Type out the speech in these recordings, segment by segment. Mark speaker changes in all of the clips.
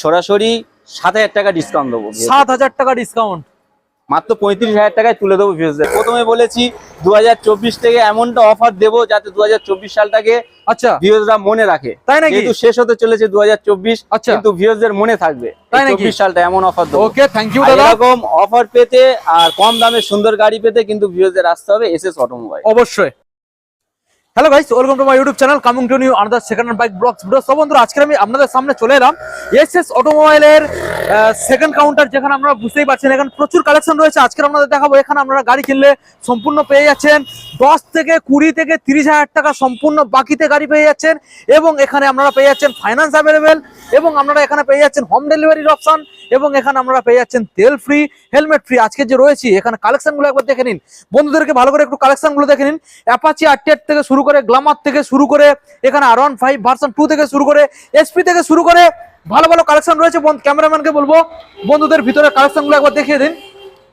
Speaker 1: সরাসরি সাত হাজার টাকা ডিসকাউন্ট দেবো।
Speaker 2: সাত হাজার টাকা ডিসকাউন্ট
Speaker 1: মাত্র পঁয়ত্রিশ হাজার টাকায় তুলে দেবো ভিউজদের প্রথমে বলেছি দুই হাজার চব্বিশ থেকে এমনটা অফার দেবো যাতে দুই হাজার চব্বিশ সালটাকে
Speaker 2: আচ্ছা।
Speaker 1: ভিউজরা মনে রাখে।
Speaker 2: তাই নাকি?
Speaker 1: যেহেতু শেষ হতে চলেছে দু
Speaker 2: আচ্ছা।
Speaker 1: কিন্তু ভিউজদের মনে থাকবে।
Speaker 2: তাই নাকি?
Speaker 1: চব্বিশ সালটা এমন অফার দেবো।
Speaker 2: ওকে থ্যাংক ইউ দাদা।
Speaker 1: এরকম অফার পেতে আর কম দামে সুন্দর গাড়ি পেতে কিন্তু ভিউজদের আসতে হবে এস এস অটোমোবাইল
Speaker 2: অবশ্যই। Hello guys welcome to my YouTube channel coming to new another second hand bike blogs video সব বন্ধুরা, আজকে আমি আপনাদের সামনে চলে এলাম এস এস অটোমোবাইলের সেকেন্ড কাউন্টার যেখানে আপনারা বুঝতেই পারছেন এখানে প্রচুর কালেকশন রয়েছে। আজকে আপনাদের দেখাবো, এখানে আপনারা গাড়ি কিনলে সম্পূর্ণ পেয়ে যাচ্ছেন। দশ থেকে কুড়ি থেকে তিরিশ হাজার টাকা সম্পূর্ণ বাকিতে গাড়ি পেয়ে যাচ্ছেন। এবং এখানে আপনারা পেয়ে যাচ্ছেন ফাইন্যান্স অ্যাভেলেবেল এবং আপনারা এখানে পেয়ে যাচ্ছেন হোম ডেলিভারির অপশন এবং এখানে আপনারা পেয়ে যাচ্ছেন তেল ফ্রি হেলমেট ফ্রি আজকে যে রয়েছে, এখানে কালেকশনগুলো একবার দেখে নিন। বন্ধুদেরকে ভালো করে একটু কালেকশনগুলো দেখে নিন। অ্যাপাচি আরটিআর থেকে শুরু করে গ্লামার থেকে শুরু করে এখানে R one five version two থেকে শুরু করে এসপি থেকে শুরু করে ভালো ভালো কালেকশন রয়েছে। ক্যামেরাম্যানকে বলব, বন্ধুদের ভিতরে কালেকশনগুলো একবার দেখিয়ে দিন।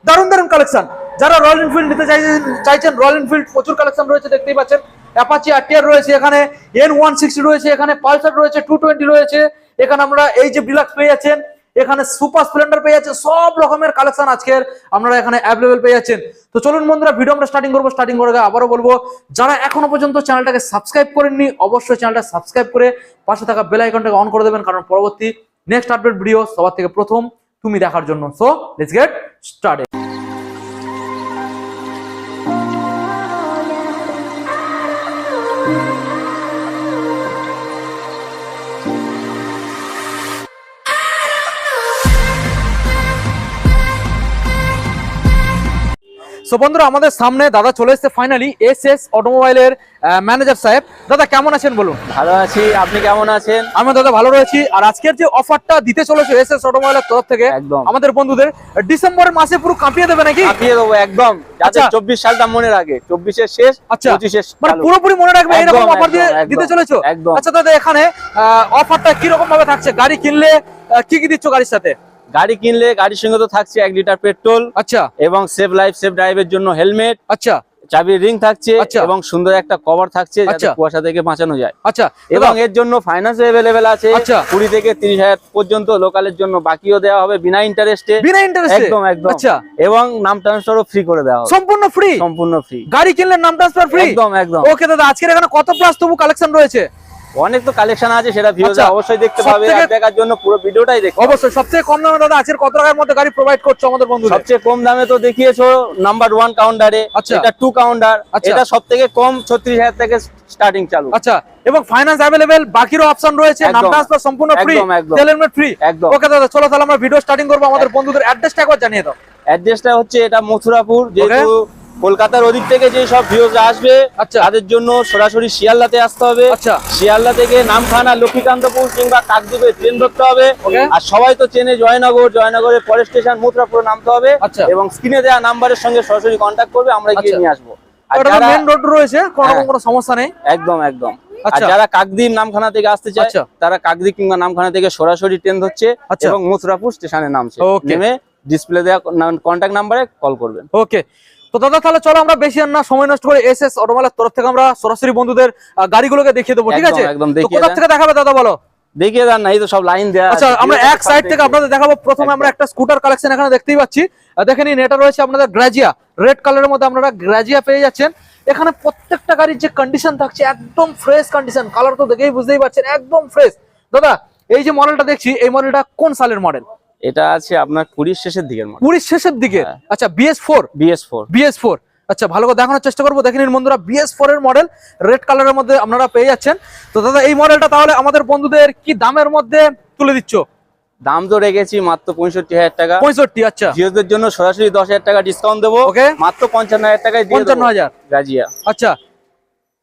Speaker 2: দারুণ দারুণ কালেকশন যারা রয়্যাল এনফিল্ড নিতে চাইছেন চাইছেন রয়্যাল এনফিল্ড প্রচুর কালেকশন রয়েছে, দেখতেই পাচ্ছেন। অ্যাপাচি আরটিআর রয়েছে এখানে এন ওয়ান সিক্সটি রয়েছে এখানে পালসার রয়েছে টু টোয়েন্টি রয়েছে। এখানে আমরা এই যে ডিলাক্স পেয়ে যাচ্ছেন এখানে সুপার স্প্লেন্ডার পেয়ে যাচ্ছে সব রকমের কালেকশন আজকের আপনারা এখানে অ্যাভেলেবেল পেয়ে যাচ্ছেন। তো চলুন বন্ধুরা ভিডিও আমরা স্টার্টিং করব স্টার্টিং করে আবারও বলব, যারা এখনও পর্যন্ত চ্যানেলটাকে সাবস্ক্রাইব করেননি, অবশ্যই চ্যানেলটা সাবস্ক্রাইব করে পাশে থাকা বেল আইকনটাকে অন করে দেবেন, কারণ পরবর্তী নেক্সট আপডেট ভিডিও সবার থেকে প্রথম তুমি দেখার জন্য। So let's get started so বন্ধুরা আমাদের সামনে দাদা চলে এসেছে ফাইনালি এস এস অটোমোবাইলের ম্যানেজার সাহেব। দাদা কেমন আছেন বলুন?
Speaker 1: ভালো আছি আপনি কেমন আছেন?
Speaker 2: আমি দাদা ভালো রয়েছি। আর আজকের যে অফারটা দিতে চলেছে এস এস অটোমোবাইলের তরফ থেকে আমাদের বন্ধুদের ডিসেম্বরের মাসে পুরো কাঁপিয়ে দেবে নাকি?
Speaker 1: কাটিয়ে দেবো একদম। যাতে
Speaker 2: আচ্ছা।
Speaker 1: চব্বিশ সালটা মনে রাখে চব্বিশের শেষ
Speaker 2: আচ্ছা।
Speaker 1: পঁচিশের
Speaker 2: মানে পুরোপুরি মনে রাখবে এরকম অফার দিয়ে দিতে চলেছো? আচ্ছা দাদা এখানে অফারটা কি রকম ভাবে থাকছে? গাড়ি কিনলে কি কি দিচ্ছ গাড়ির সাথে?
Speaker 1: গাড়ি কিনলে গাড়ির সঙ্গে তো থাকছে এক লিটার পেট্রোল
Speaker 2: আচ্ছা।
Speaker 1: এবং সেফ লাইফ সেফ ড্রাইভের জন্য হেলমেট
Speaker 2: আচ্ছা।
Speaker 1: চাবির রিং থাকছে
Speaker 2: আচ্ছা।
Speaker 1: এবং সুন্দর একটা কভার থাকছে যাতে
Speaker 2: আচ্ছা।
Speaker 1: কুয়াশা থেকে বাঁচানো যায়।
Speaker 2: আচ্ছা।
Speaker 1: এবং এর জন্য ফাইন্যান্স অ্যাভেলেবেল আছে।
Speaker 2: আচ্ছা।
Speaker 1: কুড়ি থেকে তিরিশ হাজার পর্যন্ত লোকালের জন্য বাকিও দেওয়া হবে বিনা ইন্টারেস্টে
Speaker 2: বিনা ইন্টারেস্টে
Speaker 1: একদম একদম।
Speaker 2: আচ্ছা।
Speaker 1: এবং নাম ট্রান্সফারও ফ্রি করে দেওয়া হবে।
Speaker 2: সম্পূর্ণ ফ্রি
Speaker 1: সম্পূর্ণ ফ্রি
Speaker 2: গাড়ি কিনলে নাম ট্রান্সফার ফ্রি
Speaker 1: একদম একদম।
Speaker 2: ওকে দাদা আজকের এখানে কত প্লাস তবু কালেকশন রয়েছে?
Speaker 1: অনেক তো কালেকশন আছে সেটা ভিউজে
Speaker 2: আচ্ছা।
Speaker 1: অবশ্যই দেখতে পাবে দেখার জন্য পুরো ভিডিওটাই হবে।
Speaker 2: অবশ্যই সবথেকে কম দামে দাদা কত টাকার মধ্যে গাড়ি প্রোভাইড করছ আমাদের বন্ধুদের
Speaker 1: সবচেয়ে কম দামে তো দেখিয়েছো নাম্বার ওয়ান কাউন্টারে। এটা টু কাউন্টার
Speaker 2: আচ্ছা।
Speaker 1: এটা সব থেকে কম ছত্রিশ হাজার থেকে স্টার্টিং চালু
Speaker 2: আচ্ছা এবং ফাইন্যান্স অ্যাভেলেবেল বাকিরও অপশন রয়েছে নাম ট্রান্সফার সম্পূর্ণ ফ্রি। হেলমেট ফ্রি
Speaker 1: একদম।
Speaker 2: ওকে দাদা চলো তাহলে আমরা ভিডিও স্টার্টিং করব আমাদের বন্ধুদের অ্যাড্রেসটা একবার জানিয়ে দাও
Speaker 1: অ্যাড্রেসটা হচ্ছে এটা মথুরাপুর যেহেতু কলকাতার ওদিক থেকে যে সব ভিউজ আসবে
Speaker 2: আচ্ছা।
Speaker 1: তাদের জন্য সরাসরি শিয়ালদাতে আসতে হবে
Speaker 2: আচ্ছা।
Speaker 1: শিয়ালদা থেকে নামখানা লক্ষ্মীকান্তপুর কিংবা কাকদ্বীপে ট্রেন ধরতে হবে আর সবাই তো চেনে জয়নগর জয়নগরের পরের স্টেশন মথুরাপুর নামতে হবে
Speaker 2: আচ্ছা।
Speaker 1: এবং স্ক্রিনে দেওয়া নাম্বারের সঙ্গে সরাসরি কন্ট্যাক্ট করবে আমরা গিয়ে। নিয়ে আসব আর যারা-
Speaker 2: রোড রয়েছে কোনো রকম
Speaker 1: হ্যাঁ।
Speaker 2: কোনো সমস্যা নেই
Speaker 1: একদম একদম আর। যারা কাকদ্বীপ নামখানা থেকে আসতে চায়। তারা কাকদ্বীপ কিংবা নামখানা থেকে সরাসরি ট্রেন ধরছে। এবং মথুরাপুর স্টেশনে নামছে নেমে ডিসপ্লে দেওয়া কন্ট্যাক্ট নাম্বারে কল করবেন
Speaker 2: ওকে তো দাদা তাহলে চলো আমরা বেশি আর না সময় নষ্ট করে এস এস অটোমালের তরফ থেকে আমরা সরাসরি বন্ধুদের গাড়িগুলোকে দেখিয়ে দেবো ঠিক আছে?
Speaker 1: একদম
Speaker 2: কোথা থেকে দেখাবে দাদা বলো?
Speaker 1: দেখিয়ে দেন না এই তো সব লাইন দেওয়া
Speaker 2: আচ্ছা আমরা এক সাইড থেকে আপনাদের দেখাবো প্রথমে আমরা একটা স্কুটার কালেকশন এখানে দেখতেই পাচ্ছি। আহ, দেখে নিন এটা রয়েছে আপনাদের গ্রাজিয়া রেড কালারের মধ্যে আপনারা গ্রাজিয়া পেয়ে যাচ্ছেন। এখানে প্রত্যেকটা গাড়ির যে কন্ডিশন থাকছে একদম ফ্রেশ কন্ডিশন কালার তো দেখেই বুঝতেই পারছেন একদম ফ্রেশ দাদা এই যে মডেলটা দেখছি এই মডেলটা কোন সালের মডেল
Speaker 1: এটা আছে আপনার কুড়ির শেষের দিকের মডেল।
Speaker 2: কুড়ির শেষের দিকে?
Speaker 1: হ্যাঁ।
Speaker 2: আচ্ছা BS four
Speaker 1: BS four
Speaker 2: BS four আচ্ছা ভালো করে দেখানোর চেষ্টা করব। দেখে নিন বন্ধুরা বিএস ফোর এর মডেল রেড কালারের মধ্যে আপনারা পেয়ে যাচ্ছেন। তো দাদা এই মডেলটা তাহলে আমাদের বন্ধুদের কি দামের মধ্যে তুলে দিচ্ছ?
Speaker 1: দাম তো রেখেছি মাত্র পঁয়ষট্টি হাজার টাকা।
Speaker 2: পঁয়ষট্টি আচ্ছা।
Speaker 1: জিওদের জন্য সরাসরি দশ হাজার টাকা ডিসকাউন্ট দেবো।
Speaker 2: ওকে।
Speaker 1: মাত্র পঞ্চান্ন হাজার টাকায়
Speaker 2: পঞ্চান্ন হাজার।
Speaker 1: রাজিয়া।
Speaker 2: আচ্ছা।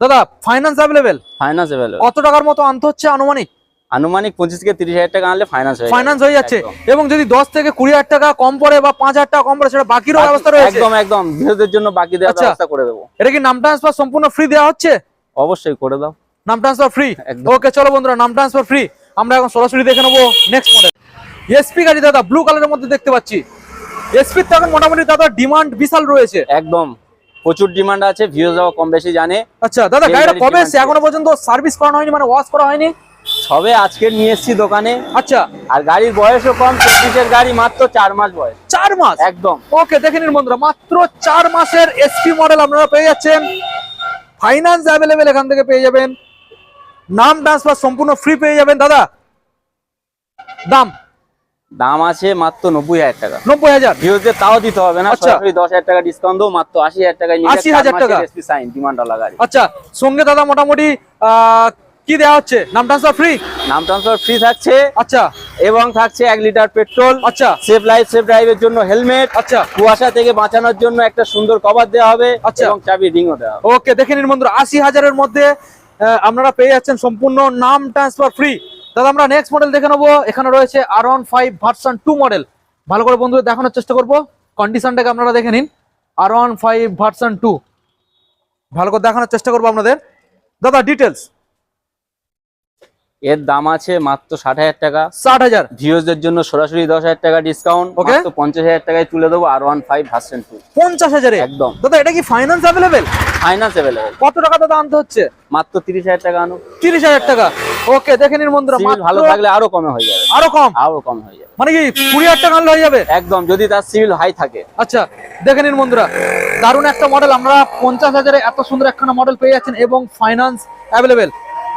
Speaker 2: দাদা ফাইন্যান্স অ্যাভেলেবেল
Speaker 1: ফাইন্যান্স অ্যাভেলেবল
Speaker 2: কত টাকার মতো আনতে হচ্ছে আনুমানিক?
Speaker 1: আনুমানিক পঁচিশ থেকে তিরিশ হাজার টাকা আনলে ফাইন্যান্স হয়ে
Speaker 2: ফাইন্যান্স হয়ে যাচ্ছে। এবং যদি দশ থেকে কুড়ি হাজার টাকা কম পড়ে বা পাঁচ হাজার টাকা কম পড়ে সেটা বাকিরও ব্যবস্থা রয়েছে?
Speaker 1: একদম একদম। জিওদের জন্য বাকি দেওয়ার
Speaker 2: আচ্ছা।
Speaker 1: ব্যবস্থা করে দেবো।
Speaker 2: এটা কি নাম ট্রান্সফার সম্পূর্ণ ফ্রি দেওয়া হচ্ছে?
Speaker 1: অবশ্যই করে দাও।
Speaker 2: নাম ট্রান্সফার ফ্রি ওকে চলো বন্ধুরা নাম ট্রান্সফার ফ্রি আমরা এখন সরাসরি দেখে নেব নেক্সট মডেল এসপি গাড়ি দাদা ব্লু কালারের মধ্যে দেখতে পাচ্ছি। এসপির তো এখন মোটামুটি দাদা ডিমান্ড বিশাল রয়েছে।
Speaker 1: একদম। প্রচুর ডিমান্ড আছে ভিউ যাওয়া কম বেশি জানে।
Speaker 2: আচ্ছা দাদা গাড়িটা কবে? এখনও পর্যন্ত সার্ভিস করানো হয়নি মানে ওয়াশ করা হয়নি?
Speaker 1: সবে আজকে নিয়ে এসেছি দোকানে।
Speaker 2: আচ্ছা।
Speaker 1: আর গাড়ির বয়সও কম চব্বিশের গাড়ি মাত্র চার মাস বয়স।
Speaker 2: চার মাস?
Speaker 1: একদম।
Speaker 2: ওকে দেখে নিন বন্ধুরা মাত্র চার মাসের এসপি মডেল আপনারা পেয়ে যাচ্ছেন। ফাইন্যান্স অ্যাভেলেবেল এখান থেকে পেয়ে যাবেন। নাম ট্রান্সফার সম্পূর্ণ ফ্রি পেয়ে যাবেন। দাদা দাম?
Speaker 1: দাম আছে মাত্র নব্বই হাজার টাকা।
Speaker 2: নব্বই হাজার?
Speaker 1: ভিউজদের তাও দিতে হবে না
Speaker 2: আচ্ছা।
Speaker 1: সরাসরি দশ হাজার টাকা ডিসকাউন্ট দেবো মাত্র আশি হাজার টাকা
Speaker 2: 80,000 টাকা?
Speaker 1: এসপি সাইন ডিমান্ড গাড়ি।
Speaker 2: আচ্ছা সঙ্গে দাদা মোটামুটি আহ, কি দেওয়া হচ্ছে? নাম ট্রান্সফার ফ্রি
Speaker 1: নাম ট্রান্সফার ফ্রি থাকছে।
Speaker 2: আচ্ছা।
Speaker 1: এবং থাকছে এক লিটার পেট্রোল।
Speaker 2: আচ্ছা।
Speaker 1: সেফ লাইফ সেফ ড্রাইভের জন্য হেলমেট।
Speaker 2: আচ্ছা।
Speaker 1: কুয়াশা থেকে বাঁচানোর জন্য একটা সুন্দর কভার দেওয়া হবে
Speaker 2: আচ্ছা।
Speaker 1: এবং চাবি রিংও দেওয়া হবে।
Speaker 2: ওকে দেখে নিন বন্ধুরা আশি হাজারের মধ্যে আপনারা পেয়ে যাচ্ছেন সম্পূর্ণ নাম ট্রান্সফার ফ্রি দাদা আমরা নেক্সট মডেল দেখে নেব। এখানে রয়েছে R one five version two model ভালো করে বন্ধুদের দেখানোর চেষ্টা করব। কন্ডিশনটাকে আপনারা দেখে নিন। R one five version two ভালো করে দেখানোর চেষ্টা করব আপনাদের। দাদা ডিটেলস
Speaker 1: এর দাম আছে মাত্র ষাট হাজার টাকা।
Speaker 2: ষাট হাজার?
Speaker 1: ভিউজদের জন্য সরাসরি দশ হাজার টাকা ডিসকাউন্ট
Speaker 2: ওকে
Speaker 1: তো পঞ্চাশ হাজার টাকায় তুলে দেবো R one five version two
Speaker 2: পঞ্চাশ হাজারে?
Speaker 1: একদম।
Speaker 2: দাদা এটা কি ফাইন্যান্স অ্যাভেলেবেল
Speaker 1: ফাইন্যান্স অ্যাভেলেবেল
Speaker 2: কত টাকা দাদা আনতে হচ্ছে?
Speaker 1: মাত্র তিরিশ হাজার টাকা আনো
Speaker 2: তিরিশ হাজার টাকা। ওকে দেখে নিন বন্ধুরা
Speaker 1: ভালো থাকলে আরও কমে হয়ে যাবে।
Speaker 2: আরও কম?
Speaker 1: আরও কম হয়ে যাবে।
Speaker 2: মানে কি কুড়ি হাজার টাকা আনলে হয়ে যাবে?
Speaker 1: একদম যদি তার সিভিল হাই থাকে।
Speaker 2: আচ্ছা দেখে নিন বন্ধুরা। দারুণ একটা মডেল আমরা পঞ্চাশ হাজারে এত সুন্দর একখানা মডেল পেয়ে যাচ্ছেন এবং ফাইন্যান্স অ্যাভেলেবেল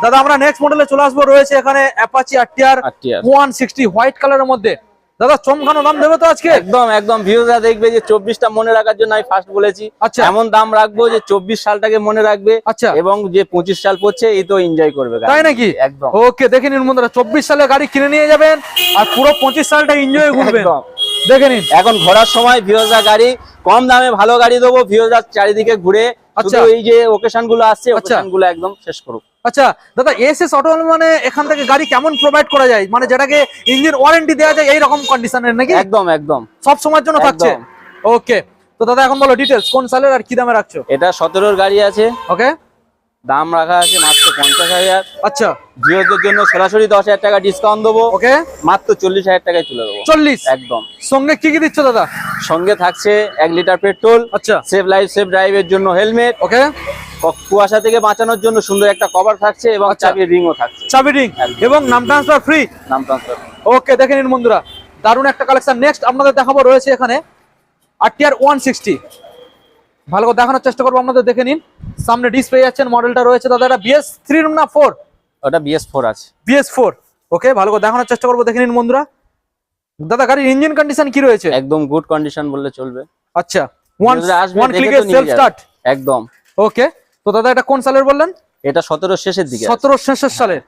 Speaker 2: দাদা আমরা নেক্সট মডেলে চলে আসব। রয়েছে এখানে Apache RTR
Speaker 1: RTR
Speaker 2: one sixty white কালারের মধ্যে। দাদা চমকানো দাম দেবে তো আজকে?
Speaker 1: একদম একদম। ভিউজরা দেখবে যে চব্বিশটা মনে রাখার জন্য আমি ফার্স্ট বলেছি।
Speaker 2: আচ্ছা।
Speaker 1: এমন দাম রাখব যে চব্বিশ সালটাকে মনে রাখবে
Speaker 2: আচ্ছা।
Speaker 1: এবং যে পঁচিশ সাল পড়ছে এই তো এনজয় করবে
Speaker 2: তাই নাকি?
Speaker 1: একদম।
Speaker 2: ওকে দেখে নিন বন্ধুরা চব্বিশ সালে গাড়ি কিনে নিয়ে যাবেন আর পুরো পঁচিশ সালটা এনজয় করবেন। দেখে নিন।
Speaker 1: এখন ঘোরার সময় ভিউজরা গাড়ি কম দামে ভালো গাড়ি দেবো ভিউজরা চারিদিকে ঘুরে
Speaker 2: আচ্ছা।
Speaker 1: এই যে ওকেশনগুলো আসছে
Speaker 2: আচ্ছা।
Speaker 1: ওকেশনগুলো একদম শেষ করুক।
Speaker 2: আচ্ছা দাদা এস এস অটো মানে এখান থেকে গাড়ি কেমন প্রোভাইড করা যায়? মানে যেটাকে ইঞ্জিন ওয়ারেন্টি দেওয়া যায় এই রকম কন্ডিশনের নাকি?
Speaker 1: একদম একদম।
Speaker 2: সব সময়ের জন্য থাকছে? ওকে তো দাদা এখন বলো ডিটেলস কোন সালের আর কি দামে রাখছো?
Speaker 1: এটা সতেরোর গাড়ি আছে।
Speaker 2: ওকে
Speaker 1: দাম রাখা আছে মাত্র পঞ্চাশ হাজার।
Speaker 2: আচ্ছা।
Speaker 1: ভিউজদের জন্য সরাসরি দশ হাজার টাকা ডিসকাউন্ট দেবো।
Speaker 2: ওকে।
Speaker 1: মাত্র চল্লিশ হাজার টাকায় তুলে দেবো।
Speaker 2: চল্লিশ?
Speaker 1: একদম।
Speaker 2: সঙ্গে কি কি দিচ্ছ দাদা?
Speaker 1: সঙ্গে থাকছে এক লিটার পেট্রোল
Speaker 2: আচ্ছা।
Speaker 1: সেফ লাইফ সেফ ড্রাইভের জন্য হেলমেট
Speaker 2: ওকে।
Speaker 1: কুয়াশা থেকে বাঁচানোর জন্য সুন্দর একটা কভার থাকছে এবং
Speaker 2: আচ্ছা।
Speaker 1: চাবির রিংও থাকছে।
Speaker 2: চাবি রিং এবং নাম ট্রান্সফার ফ্রি
Speaker 1: নাম ট্রান্সফার
Speaker 2: ওকে দেখে নিন বন্ধুরা। দারুণ একটা কালেকশন নেক্সট আপনাদের দেখাবো রয়েছে এখানে আরটিআর ওয়ান সিক্সটি ভালো করে দেখানোর চেষ্টা করব আপনাদের দেখে নিন। সামনে ডিস পেয়ে যাচ্ছেন মডেলটা রয়েছে। দাদা এটা বিএস থ্রি না ফোর
Speaker 1: ওটা বিএস ফোর আছে।
Speaker 2: বিএস ফোর ওকে ভালো করে দেখানোর চেষ্টা করব দেখে নিন বন্ধুরা। দাদা গাড়ির ইঞ্জিন কন্ডিশন কি রয়েছে?
Speaker 1: একদম গুড কন্ডিশন বললে চলবে।
Speaker 2: আচ্ছা ওয়ান ওয়ান ক্লিকে সেলফ স্টার্ট
Speaker 1: একদম।
Speaker 2: ওকে তো দাদা এটা কোন সালের বললেন?
Speaker 1: এটা সতেরো শেষের দিকে
Speaker 2: সতেরো শেষের সালের।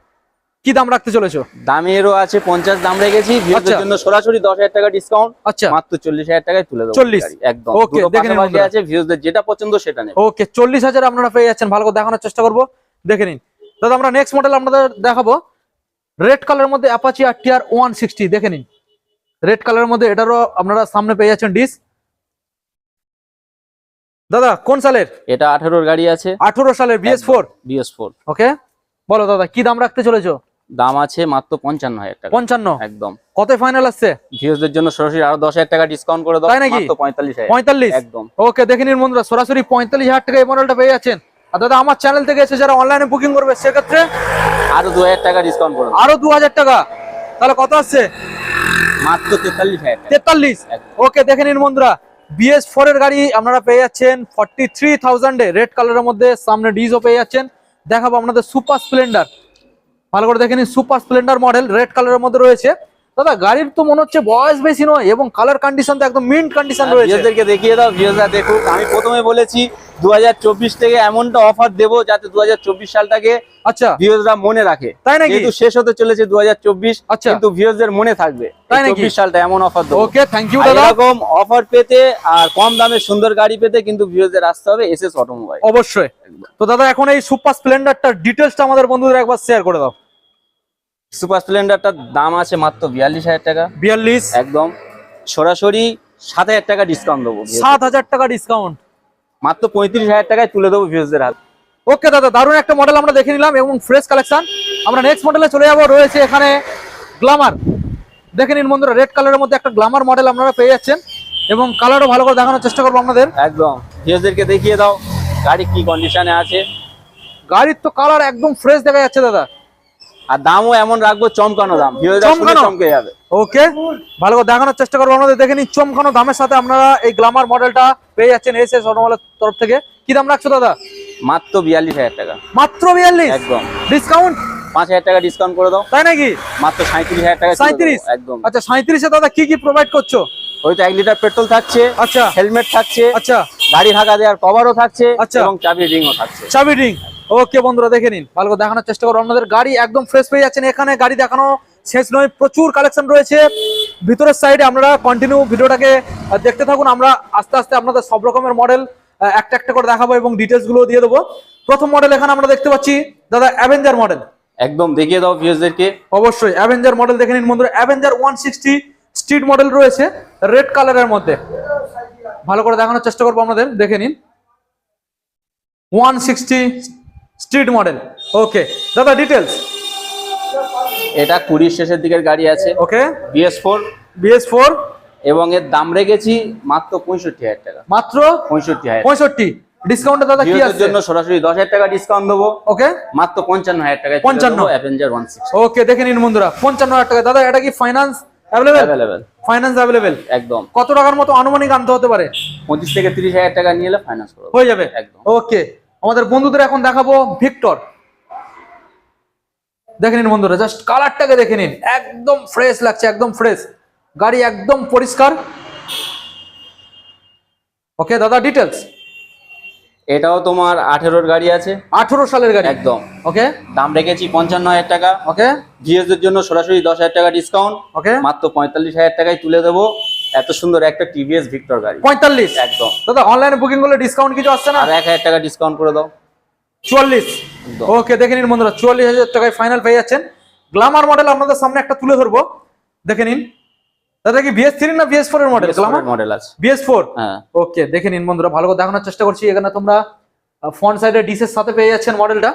Speaker 2: কি দাম রাখতে চলেছো?
Speaker 1: দামেরও আছে পঞ্চাশ দাম রেখেছি ভিউজদের
Speaker 2: আচ্ছা।
Speaker 1: জন্য সরাসরি দশ হাজার টাকা ডিসকাউন্ট
Speaker 2: আচ্ছা।
Speaker 1: মাত্র চল্লিশ হাজার টাকায় তুলে দেবো
Speaker 2: 40
Speaker 1: গাড়ি। একদম। দুটো
Speaker 2: দেখে নিন
Speaker 1: আছে ভিউজদের যেটা পছন্দ সেটা নেবে
Speaker 2: ওকে চল্লিশ হাজার আপনারা পেয়ে যাচ্ছেন ভালো করে দেখানোর চেষ্টা করব। দেখে নিন। দাদা আমরা নেক্সট মডেল আপনাদের দেখাবো। রেড কালারের মধ্যে Apache R T R one sixty দেখে নিন। রেড কালারের মধ্যে এটারও আপনারা সামনে পেয়ে যাচ্ছেন ডিস দাদা কোন সালের?
Speaker 1: এটা আঠেরোর গাড়ি আছে।
Speaker 2: আঠারো সালের BS four
Speaker 1: BS four
Speaker 2: okay বলো দাদা কি দাম রাখতে চলেছো?
Speaker 1: দাম আছে মাত্র পঞ্চান্ন হাজার টাকা।
Speaker 2: পঞ্চান্ন?
Speaker 1: একদম।
Speaker 2: কত ফাইনাল আসছে?
Speaker 1: ভিউজদের জন্য সরাসরি আরও দশ হাজার টাকা ডিসকাউন্ট করে দাও
Speaker 2: নাকি?
Speaker 1: পঁয়তাল্লিশ
Speaker 2: পঁয়তাল্লিশ?
Speaker 1: একদম।
Speaker 2: ওকে দেখে নিন বন্ধুরা সরাসরি পঁয়তাল্লিশ হাজার টাকা এই মডেলটা পেয়ে যাচ্ছেন। আর দাদা আমার চ্যানেল থেকে এসে যারা অনলাইনে বুকিং করবে সেক্ষেত্রে
Speaker 1: আরও দু হাজার টাকা ডিসকাউন্ট করে দাও।
Speaker 2: আরও দু হাজার টাকা। তাহলে কত আসছে?
Speaker 1: মাত্র তেতাল্লিশ হাজার
Speaker 2: তেতাল্লিশ? ওকে দেখে নিন বন্ধুরা বিএস ফোর এর গাড়ি আপনারা পেয়ে যাচ্ছেন ফর্টি থ্রি থাউজেন্ডে রেড কালারের মধ্যে সামনে ডিজও পেয়ে যাচ্ছেন। দেখাবো আপনাদের সুপার স্প্লেন্ডার ভালো করে দেখে সুপার স্প্লেন্ডার মডেল রেড কালারের মধ্যে রয়েছে। দাদা গাড়ির তো মনে হচ্ছে বয়স বেশি নয় এবং কালার কন্ডিশন তো একদম মিন্ট কন্ডিশন রয়েছে।
Speaker 1: দেখিয়ে দাও ভিউজরা দেখুক। আমি প্রথমে বলেছি দুই হাজার চব্বিশ থেকে এমনটা অফার দেবো যাতে দু সালটাকে
Speaker 2: আচ্ছা।
Speaker 1: ভিউজরা মনে রাখে।
Speaker 2: তাই নাকি?
Speaker 1: কিন্তু শেষ হতে চলেছে দু
Speaker 2: আচ্ছা।
Speaker 1: কিন্তু ভিউজদের মনে থাকবে
Speaker 2: তাই নাকি?
Speaker 1: চব্বিশ সালটা এমন অফার দেবো।
Speaker 2: ওকে থ্যাংক ইউ দাদা।
Speaker 1: এরকম অফার পেতে আর কম দামে সুন্দর গাড়ি পেতে কিন্তু ভিউজদের আসতে হবে এস এস অটোমোবাইল।
Speaker 2: অবশ্যই। তো দাদা এখন এই সুপার স্প্লেন্ডারটার ডিটেলসটা আমাদের বন্ধুদের একবার শেয়ার করে দাও।
Speaker 1: সুপার স্প্লেন্ডারটার দাম আছে মাত্র বিয়াল্লিশ হাজার টাকা।
Speaker 2: বিয়াল্লিশ?
Speaker 1: একদম সরাসরি সাত হাজার টাকা ডিসকাউন্ট দেবো।
Speaker 2: সাত হাজার টাকা ডিসকাউন্ট
Speaker 1: মাত্র পঁয়ত্রিশ হাজার টাকায় তুলে দেবো ভিউজদের হাত।
Speaker 2: ওকে দাদা দারুণ একটা মডেল আমরা দেখে নিলাম এবং ফ্রেশ কালেকশন আমরা নেক্সট মডেলে চলে যাব। রয়েছে এখানে গ্লামার দেখে নিন বন্ধুরা রেড কালারের মধ্যে একটা গ্লামার মডেল আপনারা পেয়ে যাচ্ছেন এবং কালারও ভালো করে দেখানোর চেষ্টা করব আপনাদের।
Speaker 1: একদম। ভিউজদেরকে দেখিয়ে দাও গাড়ি কি কন্ডিশনে আছে?
Speaker 2: গাড়ির তো কালার একদম ফ্রেশ দেখা যাচ্ছে দাদা।
Speaker 1: আর দামও এমন রাখব চমকানো দাম।
Speaker 2: চমকানো?
Speaker 1: চমকে যাবে।
Speaker 2: ওকে ভালো করে দেখানোর চেষ্টা করব। আপনাদের দেখে নিন চমকানো দামের সাথে আপনারা এই গ্লামার মডেলটা পেয়ে যাচ্ছেন এস এস অটোমোবাইলের তরফ থেকে। কি দাম রাখছো দাদা?
Speaker 1: মাত্র বিয়াল্লিশ হাজার টাকা।
Speaker 2: মাত্র বিয়াল্লিশ?
Speaker 1: একদম।
Speaker 2: ডিসকাউন্ট
Speaker 1: পাঁচ হাজার টাকা ডিসকাউন্ট করে দাও।
Speaker 2: তাই নাকি?
Speaker 1: মাত্র সাঁত্রিশ হাজার টাকা
Speaker 2: সাঁত্রিশ
Speaker 1: একদম।
Speaker 2: আচ্ছা সাঁত্রিশে দাদা কি কি প্রোভাইড করছ?
Speaker 1: ওই তো এক লিটার পেট্রোল থাকছে
Speaker 2: আচ্ছা।
Speaker 1: হেলমেট থাকছে
Speaker 2: আচ্ছা।
Speaker 1: গাড়ি ঢাকা দেওয়ার কভারও থাকছে
Speaker 2: আচ্ছা।
Speaker 1: এবং চাবি রিংও থাকছে।
Speaker 2: চাবি রিং ওকে বন্ধুরা দেখে নিন। ভালো করে দেখানোর চেষ্টা করব আপনাদের গাড়ি একদম ফ্রেশ পেয়ে যাচ্ছেন। এখানে গাড়ি দেখানো শেষ নয় প্রচুর কালেকশন রয়েছে। ভিতরের সাইডে আপনারা কন্টিনিউ ভিডিওটাকে দেখতে থাকুন। আমরা আস্তে আস্তে আপনাদের সব রকমের মডেল একটা একটা করে দেখাবো এবং ডিটেলসগুলো দিয়ে দেবো। প্রথম মডেল এখানে আমরা দেখতে পাচ্ছি দাদা অ্যাভেঞ্জার মডেল
Speaker 1: একদম দেখিয়ে দাও ভিউজদেরকে
Speaker 2: অবশ্যই অ্যাভেঞ্জার মডেল দেখে নিন বন্ধুরা। Avenger one sixty street model রয়েছে রেড কালারের মধ্যে। ভালো করে দেখানোর চেষ্টা করব আপনাদের দেখে নিন। One sixty street model. Okay দাদা ডিটেলস
Speaker 1: এটা কুড়ির শেষের দিকের গাড়ি আছে।
Speaker 2: Okay.
Speaker 1: BS four.
Speaker 2: BS four.
Speaker 1: এবং এর দাম রেখেছি মাত্র পঁয়ষট্টি হাজার টাকা।
Speaker 2: মাত্র
Speaker 1: পঁয়ষট্টি হাজার।
Speaker 2: পঁয়ষট্টি। ডিসকাউন্টে দাদা কি আছে?
Speaker 1: জন্য সরাসরি দশ হাজার টাকা ডিসকাউন্ট দেবো।
Speaker 2: ওকে।
Speaker 1: মাত্র পঞ্চান্ন হাজার টাকা
Speaker 2: 55
Speaker 1: অ্যাভেঞ্জার ওয়ান সিক্স
Speaker 2: ওকে দেখে নিন বন্ধুরা টাকা। দাদা এটা কি
Speaker 1: একদম।
Speaker 2: কত টাকার মতো আনুমানিক আনতে হতে পারে?
Speaker 1: পঁচিশ থেকে তিরিশ হাজার টাকা নিয়ে এলে ফাইন্যান্স করব
Speaker 2: হয়ে যাবে।
Speaker 1: একদম।
Speaker 2: ওকে। আমাদের বন্ধুদের এখন দেখাবো ভিক্টর। দেখে নিন বন্ধুরা জাস্ট কালারটাকে দেখে নিন। একদম ফ্রেশ লাগছে একদম ফ্রেশ গাড়ি একদম পরিষ্কার। ওকে দাদা ডিটেলস
Speaker 1: এটাও তোমার আঠেরোর গাড়ি আছে।
Speaker 2: আঠেরো সালের গাড়ি?
Speaker 1: একদম।
Speaker 2: ওকে
Speaker 1: দাম রেখেছি পঞ্চান্ন হাজার টাকা।
Speaker 2: ওকে
Speaker 1: জিএস এর জন্য সরাসরি দশ হাজার টাকা ডিসকাউন্ট
Speaker 2: ওকে
Speaker 1: মাত্র পঁয়তাল্লিশ হাজার টাকায় তুলে দেবো। এত সুন্দর একটা টিভিএস ভিক্টর গাড়ি।
Speaker 2: পঁয়তাল্লিশ।
Speaker 1: একদম।
Speaker 2: দাদা অনলাইনে বুকিং করলে ডিসকাউন্ট কিছু আসছে না?
Speaker 1: আর এক হাজার টাকা ডিসকাউন্ট করে দাও।
Speaker 2: চুয়াল্লিশ। ওকে দেখে নিন বন্ধুরা চুয়াল্লিশ হাজার টাকায় ফাইনাল পেয়ে যাচ্ছেন। গ্লামার মডেল আপনাদের সামনে একটা তুলে ধরবো। দেখে নিন। দাদা কি বিএস থ্রি না বিএস ফোর এর মডেল গ্লামার
Speaker 1: মডেল আছে।
Speaker 2: বিএস ফোর
Speaker 1: হ্যাঁ।
Speaker 2: ওকে দেখে নিন বন্ধুরা ভালো করে দেখানোর চেষ্টা করছি। এখানে তোমরা ফ্রন্ট সাইডে ডিসের সাথে পেয়ে যাচ্ছেন মডেলটা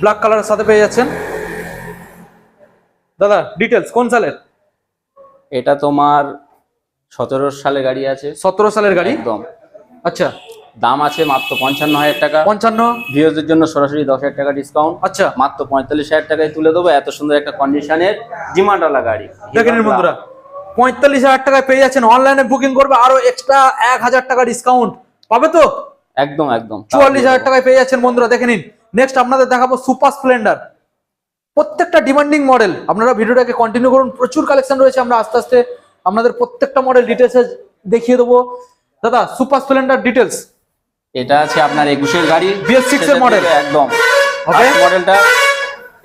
Speaker 2: ব্ল্যাক কালারের সাথে পেয়ে যাচ্ছেন। দাদা ডিটেলস কোন সালের
Speaker 1: এটা তোমার সতেরো সালের গাড়ি আছে।
Speaker 2: সতেরো সালের গাড়ি?
Speaker 1: একদম।
Speaker 2: আচ্ছা।
Speaker 1: দাম আছে মাত্র পঞ্চান্ন হাজার টাকা।
Speaker 2: পঞ্চান্ন?
Speaker 1: ভিউজ জন্য সরাসরি দশ হাজার টাকা ডিসকাউন্ট
Speaker 2: আচ্ছা।
Speaker 1: মাত্র পঁয়তাল্লিশ হাজার টাকায় তুলে দেবো। এত সুন্দর একটা কন্ডিশনের ডিমান্ডওয়ালা গাড়ি।
Speaker 2: দেখে নিন বন্ধুরা। পঁয়তাল্লিশ হাজার টাকায় পেয়ে যাচ্ছেন। অনলাইনে বুকিং করবে আরও এক্সট্রা এক হাজার টাকা ডিসকাউন্ট পাবে তো?
Speaker 1: একদম একদম।
Speaker 2: চুয়াল্লিশ হাজার টাকায় পেয়ে যাচ্ছেন বন্ধুরা। দেখে নিন। নেক্সট আপনাদের দেখাবো সুপার স্প্লেন্ডার প্রত্যেকটা ডিমান্ডিং মডেল আপনারা ভিডিওটাকে কন্টিনিউ করুন। প্রচুর কালেকশন রয়েছে আমরা আস্তে আস্তে আপনাদের প্রত্যেকটা মডেল ডিটেলস দেখিয়ে দেবো। দাদা সুপার স্প্লেন্ডার ডিটেলস
Speaker 1: এটা আছে আপনার একুশের গাড়ি।
Speaker 2: BS6 এর
Speaker 1: মডেল একদম. মডেলটা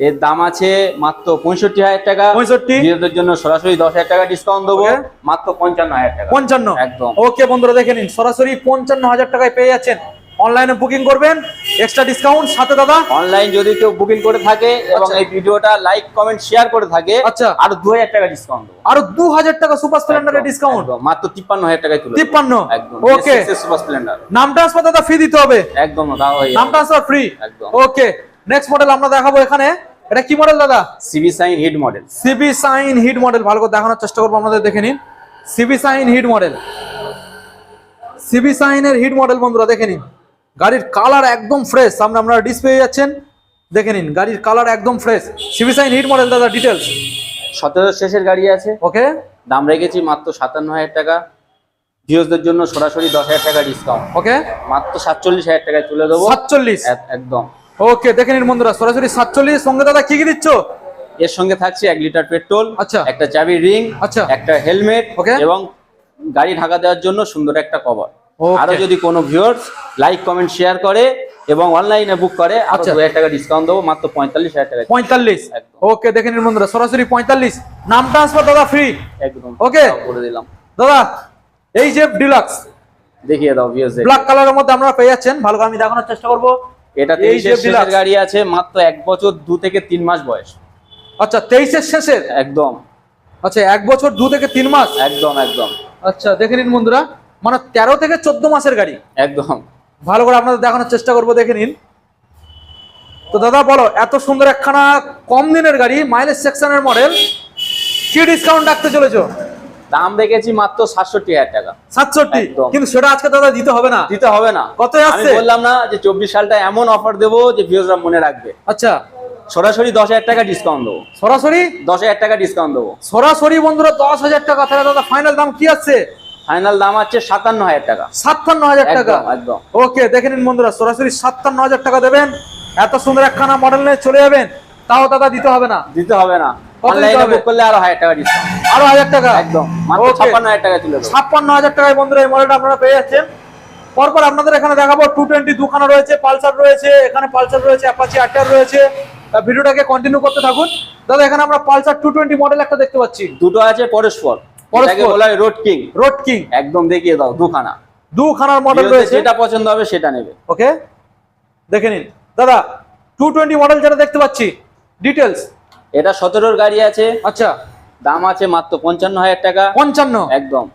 Speaker 1: এর দাম আছে মাত্র পঁয়ষট্টি হাজার টাকা।
Speaker 2: 65
Speaker 1: ভিউজের জন্য সরাসরি দশ হাজার টাকা ডিসকাউন্ট দেবো। মাত্র পঞ্চান্ন হাজার টাকা।
Speaker 2: পঞ্চান্ন।
Speaker 1: একদম।
Speaker 2: ওকে বন্ধুরা দেখে নিন। সরাসরি পঞ্চান্ন হাজার টাকায় পেয়ে যাচ্ছেন। অনলাইনে বুকিং করবেন এক্সট্রা ডিসকাউন্ট সাথে দাদা?
Speaker 1: অনলাইন যদি কেউ বুকিং করে থাকে এবং
Speaker 2: আচ্ছা।
Speaker 1: এই ভিডিওটা লাইক কমেন্ট শেয়ার করে থাকে
Speaker 2: আচ্ছা।
Speaker 1: আর দু হাজার টাকা ডিসকাউন্ট দেবো।
Speaker 2: আরও দু হাজার টাকা সুপার স্প্লেন্ডারের ডিসকাউন্ট।
Speaker 1: মাত্র তিপ্পান্ন হাজার টাকায় তুলে দেবো।
Speaker 2: তিপ্পান্ন?
Speaker 1: একদম
Speaker 2: ওকে
Speaker 1: সুপার স্প্লেন্ডার
Speaker 2: নাম ট্রান্সফার দাদা ফ্রি দিতে হবে।
Speaker 1: একদম দাও
Speaker 2: নাম ট্রান্সফার ফ্রি
Speaker 1: একদম।
Speaker 2: ওকে নেক্সট মডেল আমরা দেখাবো এখানে। এটা কি মডেল দাদা?
Speaker 1: CB Shine hit model
Speaker 2: CB Shine hit model ভালো করে দেখানোর চেষ্টা করব আপনাদের দেখে নিন। CB Shine hit model CB সাইনের হিট মডেল বন্ধুরা দেখে নিন। গাড়ির কালার একদম ফ্রেশ সামনে আপনারা ডিসপ্লে যাচ্ছেন দেখে নিন গাড়ির কালার একদম fresh CB Shine hit model দাদা ডিটেলস
Speaker 1: সতেরো শেষের গাড়ি আছে।
Speaker 2: ওকে।
Speaker 1: দাম রেখেছি মাত্র সাতান্ন হাজার টাকা। ভিউজদের জন্য সরাসরি দশ হাজার টাকা ডিসকাউন্ট
Speaker 2: ওকে।
Speaker 1: মাত্র সাতচল্লিশ হাজার টাকায় তুলে দেবো।
Speaker 2: সাতচল্লিশ।
Speaker 1: একদম।
Speaker 2: ওকে দেখে নিন বন্ধুরা সরাসরি সাতচল্লিশ। সঙ্গে দাদা কি কি দিচ্ছ?
Speaker 1: এর সঙ্গে থাকছে এক লিটার পেট্রোল
Speaker 2: আচ্ছা।
Speaker 1: একটা চাবি রিং
Speaker 2: আচ্ছা।
Speaker 1: একটা হেলমেট
Speaker 2: ওকে।
Speaker 1: এবং গাড়ি ঢাকা দেওয়ার জন্য সুন্দর একটা কভার. আরও যদি কোনো ভিউয়ার্স লাইক কমেন্ট শেয়ার করে এবং অনলাইনে বুক করে আরও
Speaker 2: আচ্ছা।
Speaker 1: দু হাজার টাকা ডিসকাউন্ট দেবো মাত্র পঁয়তাল্লিশ হাজার টাকা।
Speaker 2: পঁয়তাল্লিশ। ওকে দেখে নিন বন্ধুরা সরাসরি পঁয়তাল্লিশ। নাম ট্রান্সফার দাদা ফ্রি
Speaker 1: একদম. তাও করে দিলাম।
Speaker 2: দাদা এই যে ডিলাক্স
Speaker 1: দেখিয়ে দাও ভিউয়ার্স
Speaker 2: ব্ল্যাক কালারের মধ্যে আমরা পেয়ে যাচ্ছেন। ভালো করে আমি দেখানোর চেষ্টা করব।
Speaker 1: এটা তেইশের শেষের গাড়ি আছে মাত্র এক বছর দু থেকে তিন মাস বয়স।
Speaker 2: আচ্ছা তেইশের শেষের?
Speaker 1: একদম।
Speaker 2: আচ্ছা এক বছর দু থেকে তিন মাস?
Speaker 1: একদম একদম।
Speaker 2: আচ্ছা দেখে নিন বন্ধুরা। মানে তেরো থেকে চোদ্দ মাসের গাড়ি।
Speaker 1: একদম।
Speaker 2: ভালো করে আপনাদের দেখানোর চেষ্টা করব দেখে নিন। তো দাদা বলো এত সুন্দর একখানা কম দিনের গাড়ি মাইলেজ সেকশনের মডেল কি ডিসকাউন্ট রাখতে চলেছো?
Speaker 1: দাম রেখেছি মাত্র সাতষট্টি হাজার টাকা।
Speaker 2: সাতষট্টি? কিন্তু সেটা আজকে দাদা দিতে হবে না।
Speaker 1: দিতে হবে না।
Speaker 2: কত আসছে
Speaker 1: বললাম না যে চব্বিশ সালটা এমন অফার দেবো যে ভিউজরা মনে রাখবে।
Speaker 2: আচ্ছা।
Speaker 1: সরাসরি দশ হাজার টাকা ডিসকাউন্ট দেবো।
Speaker 2: সরাসরি?
Speaker 1: দশ হাজার টাকা ডিসকাউন্ট দেবো।
Speaker 2: সরাসরি বন্ধুরা দশ হাজার টাকা তাহলে দাদা ফাইনাল দাম কি আছে
Speaker 1: ফাইনাল দাম আছে সাতান্ন হাজার টাকা।
Speaker 2: সাতান্ন হাজার টাকা?
Speaker 1: একদম।
Speaker 2: ওকে দেখে নিন বন্ধুরা সরাসরি সাতান্ন হাজার টাকা দেবেন। এত সুন্দর একখানা মডেল নিয়ে চলে যাবেন তাও দাদা দিতে হবে না।
Speaker 1: দিতে হবে না। অনলাইনে বুক করলে আরও হাজার টাকা ডিসকাউন্ট
Speaker 2: আরও হাজার টাকা?
Speaker 1: একদম মাত্র. ছাপ্পান্ন হাজার টাকা দেবো।
Speaker 2: ছাপ্পান্ন হাজার টাকায় বন্ধুরা এই মডেলটা আপনারা পেয়ে যাচ্ছেন। পরপর আপনাদের এখানে দেখাবো টু টোয়েন্টি দুখানা রয়েছে পালসার রয়েছে এখানে পালসার রয়েছে অ্যাপাচি আটার রয়েছে। ভিডিওটাকে কন্টিনিউ করতে থাকুন। দাদা এখানে আমরা পালসার টু টোয়েন্টি মডেল একটা দেখতে পাচ্ছি।
Speaker 1: দুটো আছে পরস্পর। বলা হয় রোড কিং।
Speaker 2: Road king.
Speaker 1: একদম দেখিয়ে দাও দুখানা।
Speaker 2: দুখানার মডেল রয়েছে।
Speaker 1: যেটা পছন্দ হবে সেটা নেবে।
Speaker 2: ওকে? দেখে নিন। দাদা টু টোয়েন্টি মডেল যেটা দেখতে পাচ্ছি ডিটেলস
Speaker 1: এটা সতেরোর গাড়ি আছে।
Speaker 2: আচ্ছা।
Speaker 1: দাম আছে মাত্র পঞ্চান্ন হাজার টাকা।
Speaker 2: পঞ্চান্ন?
Speaker 1: একদম।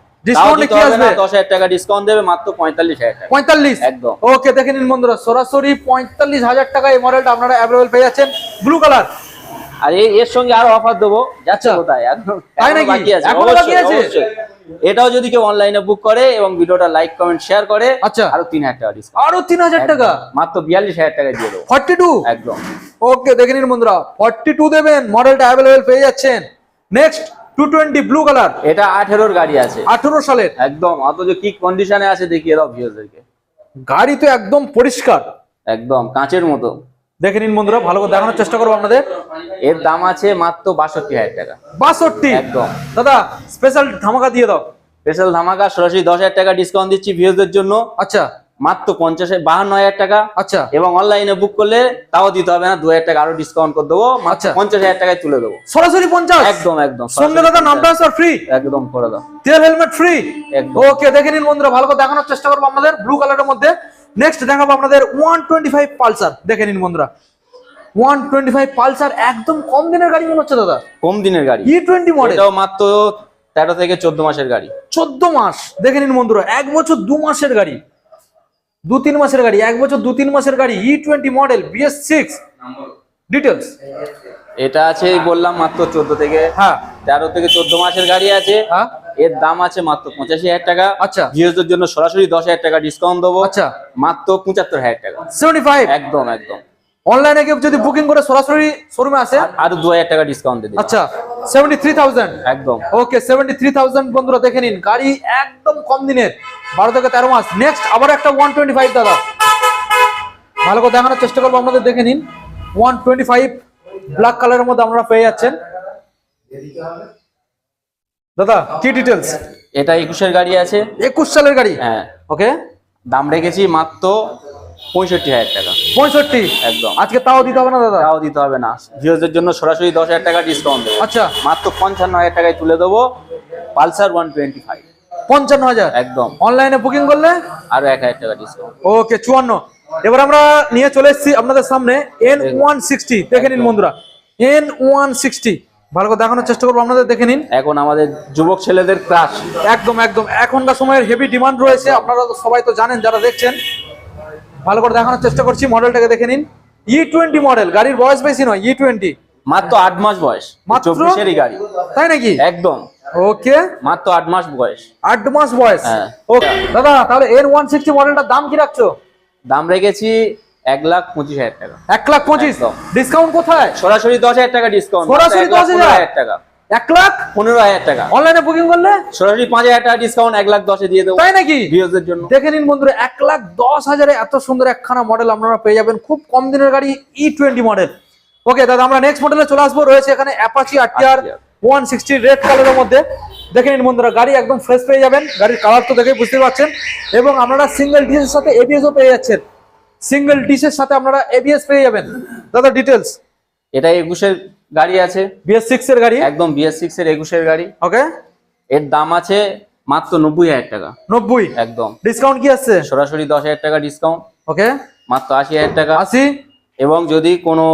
Speaker 2: এই মডেলটা আপনারা পেয়ে যাচ্ছেন। ব্লু কালার
Speaker 1: আর এর সঙ্গে আরও অফার দেবো। যাচ্ছে
Speaker 2: আচ্ছা।
Speaker 1: কোথায়?
Speaker 2: এখনও?
Speaker 1: বাকি আছে? অবশ্যই। এটাও যদি কেউ অনলাইনে বুক করে এবং ভিডিওটা লাইক কমেন্ট শেয়ার করে
Speaker 2: আচ্ছা।
Speaker 1: আরও তিন হাজার টাকা ডিসকাউন্ট
Speaker 2: আরও তিন হাজার টাকা?
Speaker 1: মাত্র বিয়াল্লিশ হাজার টাকা দিয়ে দেবো।
Speaker 2: ফর্টি টু
Speaker 1: একদম।
Speaker 2: ওকে দেখে নিন বন্ধুরা। ফর্টি টু দেবেন মডেলটা অ্যাভেলেবেল পেয়ে যাচ্ছেন। Next two twenty blue colour
Speaker 1: এটা আঠেরোর গাড়ি আছে।
Speaker 2: আঠেরো সালের।
Speaker 1: একদম। অথচ কি কন্ডিশনে আছে দেখিয়ে দাও ভিউজদেরকে
Speaker 2: গাড়ি তো একদম পরিষ্কার।
Speaker 1: একদম কাঁচের মতো।
Speaker 2: দেখে নিন বন্ধুরা ভালো করে দেখানোর চেষ্টা করব আপনাদের।
Speaker 1: এর দাম আছে মাত্র বাষট্টি হাজার টাকা।
Speaker 2: বাষট্টি?
Speaker 1: একদম।
Speaker 2: দাদা স্পেশাল ধামাকা দিয়ে দাও।
Speaker 1: স্পেশাল ধামাকা সরাসরি দশ হাজার টাকা ডিসকাউন্ট দিচ্ছি ভিউজদের জন্য।
Speaker 2: আচ্ছা।
Speaker 1: মাত্র পঞ্চাশ বাহান্ন হাজার টাকা।
Speaker 2: আচ্ছা।
Speaker 1: এবং অনলাইনে বুক করলে তাও দিতে হবে না দু হাজার টাকা আরও ডিসকাউন্ট করে দেবো।
Speaker 2: আচ্ছা।
Speaker 1: পঞ্চাশ হাজার টাকায় তুলে দেবো।
Speaker 2: সরাসরি পঞ্চাশ?
Speaker 1: একদম একদম।
Speaker 2: সঙ্গে দাদা নামটা ট্রান্সফার ফ্রি
Speaker 1: একদম করে দাও।
Speaker 2: তেল হেলমেট ফ্রি
Speaker 1: একদম।
Speaker 2: ওকে দেখে নিন বন্ধুরা ভালো করে দেখানোর চেষ্টা করব আমাদের ব্লু কালারের মধ্যে। নেক্সট দেখাবো আপনাদের ওয়ান টোয়েন্টি ফাইভ পালসার। দেখে নিন বন্ধুরা। ওয়ান টোয়েন্টি ফাইভ পালসার একদম কম দিনের গাড়ি মনে হচ্ছে দাদা।
Speaker 1: কম দিনের গাড়ি।
Speaker 2: ই টোয়েন্টি মডেল
Speaker 1: মাত্র তেরো থেকে চোদ্দ মাসের গাড়ি।
Speaker 2: চোদ্দ মাস। দেখে নিন বন্ধুরা এক বছর দু মাসের গাড়ি। দু তিন মাসের গাড়ি এক বছর দু তিন মাসের গাড়ি E twenty model BS six details
Speaker 1: এটা আছে বললাম মাত্র চোদ্দ থেকে।
Speaker 2: হ্যাঁ।
Speaker 1: তেরো থেকে চোদ্দ মাসের গাড়ি আছে।
Speaker 2: হ্যাঁ।
Speaker 1: এর দাম আছে মাত্র পঁচাশি হাজার টাকা।
Speaker 2: আচ্ছা।
Speaker 1: ভিউজদের জন্য সরাসরি দশ হাজার টাকা ডিসকাউন্ট দেবো।
Speaker 2: আচ্ছা।
Speaker 1: মাত্র পঁচাত্তর হাজার টাকা।
Speaker 2: সেভেন্টি ফাইভ
Speaker 1: একদম। একদম
Speaker 2: অনলাইনে কেউ যদি বুকিং করে সরাসরি শোরুমে আসে?
Speaker 1: আরও দু হাজার টাকা ডিসকাউন্ট দিয়ে
Speaker 2: আচ্ছা সেভেন্টি থ্রি থাউজেন্ড
Speaker 1: একদম।
Speaker 2: ওকে সেভেন্টি থ্রি থাউজেন্ড বন্ধুরা দেখে নিন গাড়ি একদম কম দিনের। বারো থেকে তেরো মাস। নেক্সট আবার একটা ওয়ান টোয়েন্টি ফাইভ দাদা। ভালো করে দেখানোর চেষ্টা করব আপনাদের দেখে নিন। ওয়ান টোয়েন্টি ফাইভ ব্ল্যাক কালারের মধ্যে আপনারা পেয়ে যাচ্ছেন। দাদা কি ডিটেলস
Speaker 1: এটা একুশের গাড়ি আছে।
Speaker 2: একুশ সালের গাড়ি?
Speaker 1: হ্যাঁ।
Speaker 2: ওকে।
Speaker 1: দাম রেখেছি মাত্র পঁয়ষট্টি হাজার টাকা।
Speaker 2: পঁয়ষট্টি?
Speaker 1: একদম।
Speaker 2: আজকে তাও দিতে হবে না দাদা?
Speaker 1: তাও দিতে হবে না। ভিউজদের জন্য সরাসরি দশ হাজার টাকা ডিসকাউন্ট দেবো।
Speaker 2: আচ্ছা।
Speaker 1: মাত্র পঞ্চান্ন হাজার টাকায় তুলে দেবো পালসার ওয়ান টোয়েন্টি ফাইভ
Speaker 2: পঞ্চান্ন হাজার?
Speaker 1: একদম।
Speaker 2: অনলাইনে বুকিং করলে?
Speaker 1: আরও এক হাজার টাকা ডিসকাউন্ট
Speaker 2: ওকে চুয়ান্ন। এবার আমরা নিয়ে চলে এসেছি আপনাদের সামনে এন ওয়ান সিক্সটি দেখে নিন বন্ধুরা। এন ওয়ান সিক্সটি ভালো করে দেখানোর চেষ্টা করব আপনাদের দেখে নিন।
Speaker 1: এখন আমাদের যুবক ছেলেদের ক্রাশ
Speaker 2: একদম একদম। এখনকার সময়ের হেভি ডিমান্ড রয়েছে আপনারা তো সবাই তো জানেন যারা দেখছেন। ভালো করে দেখানোর চেষ্টা করছি মডেলটাকে দেখে নিন। ই টোয়েন্টি মডেল গাড়ির বয়স বেশি নয় ই টোয়েন্টি
Speaker 1: মাত্র আট মাস বয়স
Speaker 2: মাত্র?
Speaker 1: চব্বিশেরই গাড়ি।
Speaker 2: তাই নাকি?
Speaker 1: একদম।
Speaker 2: ওকে।
Speaker 1: মাত্র আট মাস বয়স।
Speaker 2: আট মাস বয়স?
Speaker 1: হ্যাঁ।
Speaker 2: ওকে দাদা তাহলে এন ওয়ান সিক্সটি মডেলটার দাম কি রাখছো?
Speaker 1: দাম রেখেছি এক লাখ পঁচিশ হাজার টাকা।
Speaker 2: এক লাখ পঁচিশ। ডিসকাউন্ট কোথায়?
Speaker 1: সরাসরি দশ হাজার টাকা ডিসকাউন্ট
Speaker 2: সরাসরি 10,000?
Speaker 1: হাজার? টাকা।
Speaker 2: এক লাখ?
Speaker 1: পনেরো হাজার টাকা।
Speaker 2: অনলাইনে বুকিং করলে?
Speaker 1: সরাসরি পাঁচ হাজার টাকা ডিসকাউন্ট এক লাখ দশে দিয়ে দেবো।
Speaker 2: তাই নাকি?
Speaker 1: ভিউজদের জন্য।
Speaker 2: দেখে নিন বন্ধুরা এক লাখ দশ হাজারে এত সুন্দর একখানা মডেল আপনারা পেয়ে যাবেন। খুব কম দিনের গাড়ি ই টোয়েন্টি মডেল ওকে দাদা আমরা নেক্সট মডেলে চলে আসব। রয়েছে এখানে Apache RTR one sixty red কালারের মধ্যে। দেখে নিন বন্ধুরা গাড়ি একদম ফ্রেশ পেয়ে যাবেন। গাড়ির কালার তো দেখে বুঝতে পারছেন। এবং আপনারা সিঙ্গেল ডিসের সাথে এবিএসও পেয়ে যাচ্ছেন। সিঙ্গেল ডিসের সাথে আপনারা এবিএস পেয়ে যাবেন। দাদা ডিটেলস
Speaker 1: এটা একুশের গাড়ি আছে।
Speaker 2: বিএস সিক্স এর গাড়ি?
Speaker 1: একদম বিএস সিক্স এর একুশের গাড়ি।
Speaker 2: ওকে
Speaker 1: এর দাম আছে মাত্র নব্বই হাজার টাকা।
Speaker 2: নব্বই?
Speaker 1: একদম।
Speaker 2: ডিসকাউন্ট কি আছে?
Speaker 1: সরাসরি দশ হাজার টাকা ডিসকাউন্ট
Speaker 2: ওকে
Speaker 1: মাত্র আশি হাজার টাকা।
Speaker 2: আশি?
Speaker 1: এবং যদি কোনো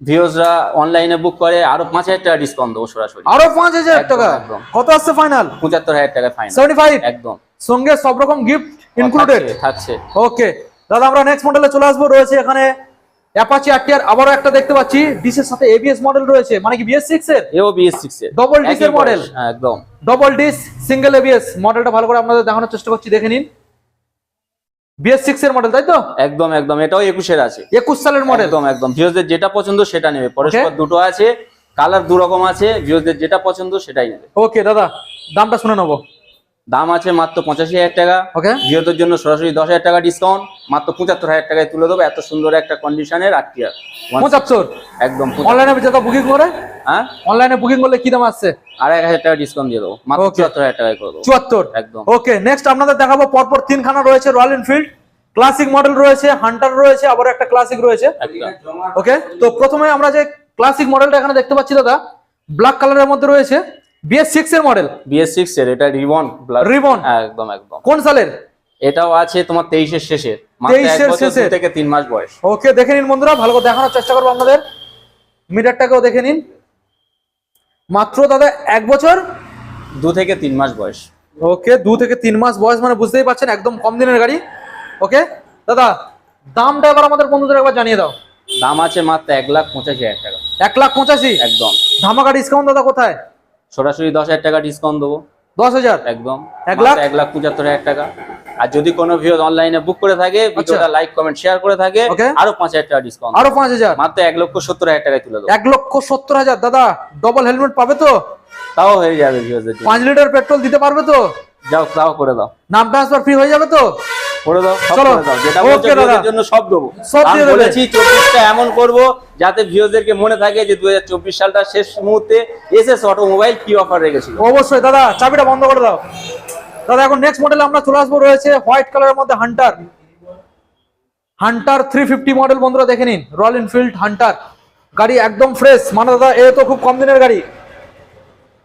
Speaker 1: ভিউজরা অনলাইনে বুক করে আরও পাঁচ হাজার টাকা ডিসকাউন্ট দেবো সরাসরি।
Speaker 2: আরও পাঁচ হাজার টাকা?
Speaker 1: একদম।
Speaker 2: কত আসছে ফাইনাল
Speaker 1: পঁচাত্তর হাজার টাকা ফাইন
Speaker 2: সেভেন্টি ফাইভ
Speaker 1: একদম।
Speaker 2: সঙ্গে সব রকম গিফট ইনক্লুডেড
Speaker 1: থাকছে।
Speaker 2: ওকে দাদা আমরা নেক্সট মডেলে চলে আসব। রয়েছে এখানে অ্যাপাচি আরটিআর আবারও একটা দেখতে পাচ্ছি। ডিসের সাথে এবিএস মডেল রয়েছে। মানে কি বিএস সিক্স এর?
Speaker 1: এও বিএস সিক্স এর।
Speaker 2: Disc
Speaker 1: একই
Speaker 2: এর?
Speaker 1: বয়স, হ্যাঁ, একদম।
Speaker 2: ডবল ডিস সিঙ্গেল এবিএস মডেলটা ভালো করে আপনাদের দেখানোর চেষ্টা করছি দেখে নিন। এর মডেল তাই তো?
Speaker 1: একদম একদম। এটাও একুশের আছে।
Speaker 2: একুশ সালের মডেল
Speaker 1: একদম যেটা পছন্দ সেটা নেবে। পরস্পর দুটো আছে কালার দু রকম আছে ভিউজদের যেটা পছন্দ সেটাই নেবে।
Speaker 2: ওকে দাদা দামটা শুনে নেব।
Speaker 1: দাম আছে মাত্র পঁচাশি হাজার টাকা।
Speaker 2: ওকে।
Speaker 1: ভিউজদের জন্য সরাসরি দশ হাজার টাকা ডিসকাউন্ট মাত্র পঁচাত্তর হাজার টাকায় তুলে দেবো। এত সুন্দর একটা কন্ডিশনের আটটিয়ার
Speaker 2: পঁচাত্তর?
Speaker 1: একদম
Speaker 2: অনলাইনে যেটা বুকিং করে?
Speaker 1: হ্যাঁ?
Speaker 2: অনলাইনে বুকিং করলে কি দাম আসছে?
Speaker 1: হাজার টাকা ডিসকাউন্ট দিয়ে দেবো। মাত্র চুয়াত্তর হাজার টাকায় করে দেবো।
Speaker 2: চুয়াত্তর?
Speaker 1: একদম।
Speaker 2: ওকে নেক্সট আপনাদের দেখাবো পরপর তিনখানা রয়েছে রয়্যাল এনফিল্ড ক্লাসিক মডেল রয়েছে হান্টার রয়েছে আবার একটা ক্লাসিক রয়েছে। ওকে তো প্রথমে আমরা যে ক্লাসিক মডেলটা এখানে দেখতে পাচ্ছি দাদা ব্ল্যাক কালারের মধ্যে রয়েছে। বিএস সিক্স এর মডেল
Speaker 1: বিএস সিক্স এর এটা রিবন
Speaker 2: রিবন
Speaker 1: একদম একদম।
Speaker 2: কোন সালের?
Speaker 1: এটাও আছে তোমার তেইশের শেষে। মাত্র এক
Speaker 2: 23 এর শেষে?
Speaker 1: থেকে তিন মাস বয়স।
Speaker 2: ওকে দেখে নিন বন্ধুরা ভালো করে দেখানোর চেষ্টা করব আপনাদের। মিটারটাকেও দেখে নিন। মাত্র দাদা এক বছর?
Speaker 1: দু থেকে তিন মাস বয়স।
Speaker 2: ওকে দু থেকে তিন মাস বয়স মানে বুঝতেই পারছেন একদম কম দিনের গাড়ি। ওকে দাদা দামটা এবার আমাদের বন্ধুদের একবার জানিয়ে দাও।
Speaker 1: দাম আছে মাত্র এক লাখ পঁচাশি হাজার টাকা।
Speaker 2: এক লাখ পঁচাশি?
Speaker 1: একদম।
Speaker 2: ধামাকা ডিসকাউন্ট দাদা কোথায়?
Speaker 1: সরাসরি দশ হাজার টাকা ডিসকাউন্ট দেবো।
Speaker 2: দশ হাজার?
Speaker 1: একদম।
Speaker 2: এক লাখ?
Speaker 1: এক লাখ পঁচাত্তর হাজার টাকা। আর যদি কোনো ভিউ অনলাইনে বুক করে থাকে ভিডিওটা লাইক কমেন্ট শেয়ার করে থাকে। আরও পাঁচ হাজার টাকা ডিসকাউন্ট
Speaker 2: আরও পাঁচ হাজার?
Speaker 1: মাত্র এক লক্ষ সত্তর হাজার টাকায় তুলে দেবো।
Speaker 2: এক লক্ষ সত্তর হাজার? দাদা ডবল হেলমেট পাবে তো?
Speaker 1: তাও হয়ে যাবে
Speaker 2: পাঁচ লিটার পেট্রোল দিতে পারবে তো?
Speaker 1: যাও তাও করে দাও।
Speaker 2: নাম ট্রান্সফার ফ্রি হয়ে যাবে তো?
Speaker 1: করে দাও
Speaker 2: চলো।
Speaker 1: যেটা
Speaker 2: Okay, দাদা।
Speaker 1: জন্য সব দেবো।
Speaker 2: সব দিয়ে
Speaker 1: বলেছি চব্বিশটা এমন করব যাতে মনে থাকে যে দু হাজার চব্বিশ সালটা শেষ মুহূর্তে এসএস অটোমোবাইল কি অফার রেখেছিল।
Speaker 2: অবশ্যই দাদা চাবিটা বন্ধ করে দাও। দাদা এখন নেক্সট মডেল আমরা চলে আসব রয়েছে হোয়াইট কালারের মধ্যে Hunter Hunter three fifty model বন্ধুরা দেখে নিন। রয়্যাল এনফিল্ড হান্টার গাড়ি একদম ফ্রেশ মানে দাদা এ তো খুব কম দিনের গাড়ি।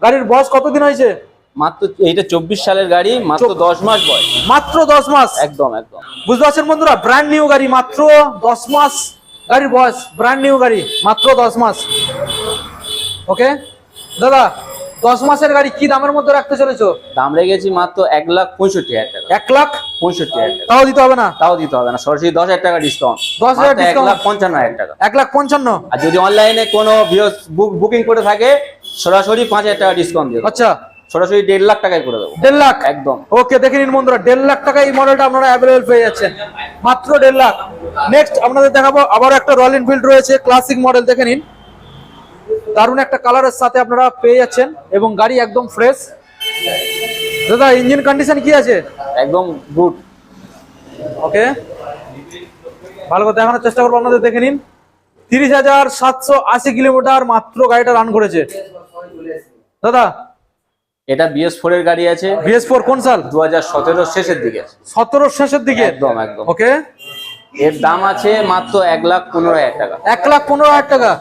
Speaker 2: গাড়ির বয়স কতদিন হয়েছে?
Speaker 1: মাত্র এইটা চব্বিশ সালের গাড়ি মাত্র দশ মাস বয়স।
Speaker 2: মাত্র দশ মাস?
Speaker 1: একদম একদম।
Speaker 2: বুঝতে পারছেন বন্ধুরা? ব্র্যান্ড নিউ গাড়ি মাত্র দশ মাস গাড়ির বয়স। ব্র্যান্ড নিউ গাড়ি মাত্র দশ মাস। ওকে দাদা দশ মাসের গাড়ি কি দামের মধ্যে রাখতে চলেছো?
Speaker 1: দাম রেখেছি মাত্র এক লাখ পঁয়ষট্টি হাজার টাকা।
Speaker 2: এক লাখ
Speaker 1: পঁয়ষট্টি হাজার টাকা।
Speaker 2: তাও দিতে হবে না?
Speaker 1: তাও দিতে হবে না। সরাসরি দশ হাজার টাকা ডিসকাউন্ট
Speaker 2: 10,000
Speaker 1: এক লাখ পঞ্চান্ন হাজার টাকা।
Speaker 2: এক লাখ পঞ্চান্ন?
Speaker 1: আর যদি অনলাইনে কোনো বুকিং করে থাকে সরাসরি পাঁচ হাজার টাকা ডিসকাউন্ট দিয়ে
Speaker 2: আচ্ছা।
Speaker 1: সরাসরি দেড় লাখ টাকায় করে দেবো।
Speaker 2: দেড় লাখ?
Speaker 1: একদম।
Speaker 2: ওকে দেখে নিন বন্ধুরা দেড় লাখ টাকা এই মডেলটা আপনারা অ্যাভেলেবল পেয়ে যাচ্ছেন। মাত্র দেড় লাখ। নেক্সট আপনাদের দেখাবো আবার একটা রয়্যাল এনফিল্ড রয়েছে ক্লাসিক মডেল দেখে নিন। দারুণ একটা কালারের সাথে আপনারা পেয়ে যাচ্ছেন এবং গাড়ি একদম ফ্রেশ দাদা ইঞ্জিন কন্ডিশন কি আছে?
Speaker 1: একদম গুড
Speaker 2: ওকে। ভালো করে দেখানোর চেষ্টা করব আপনাদের দেখে নিন। তিরিশ হাজার সাতশো আশি কিলোমিটার মাত্র গাড়িটা রান করেছে। দাদা
Speaker 1: এটা বিএস ফোর এর গাড়ি আছে।
Speaker 2: বিএস ফোর কোন সাল?
Speaker 1: দু হাজার সতেরো শেষের দিকে।
Speaker 2: সতেরো শেষের দিকে?
Speaker 1: একদম একদম।
Speaker 2: ওকে।
Speaker 1: এর দাম আছে মাত্র এক লাখ পনেরো হাজার টাকা।
Speaker 2: এক লাখ পনেরো হাজার টাকা।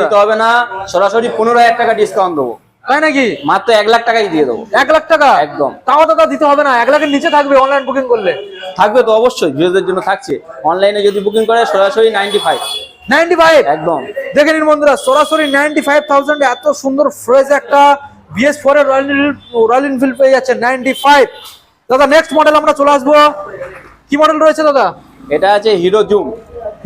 Speaker 1: দিতে হবে না সরাসরি পনেরো হাজার টাকা ডিসকাউন্ট দেবো।
Speaker 2: তাই নাকি?
Speaker 1: মাত্র এক লাখ টাকাই দিয়ে দেবো।
Speaker 2: এক লাখ টাকা?
Speaker 1: একদম।
Speaker 2: তাও দাদা দিতে হবে না এক লাখের নিচে থাকবে অনলাইন বুকিং করলে।
Speaker 1: থাকবে তো অবশ্যই ভিউজদের জন্য থাকছে। অনলাইনে যদি বুকিং করে সরাসরি নাইনটি ফাইভ
Speaker 2: নাইনটি ফাইভ
Speaker 1: একদম।
Speaker 2: দেখে নিন বন্ধুরা সরাসরি নাইনটি ফাইভ থাউজেন্ড এত সুন্দর ফ্রেশ একটা বিএস ফোর এর রয়্যাল রয়্যাল এনফিল্ড পেয়ে যাচ্ছে নাইনটি ফাইভ দাদা নেক্সট মডেল আমরা চলে আসব। কি মডেল রয়েছে দাদা?
Speaker 1: এটা আছে হিরো জুম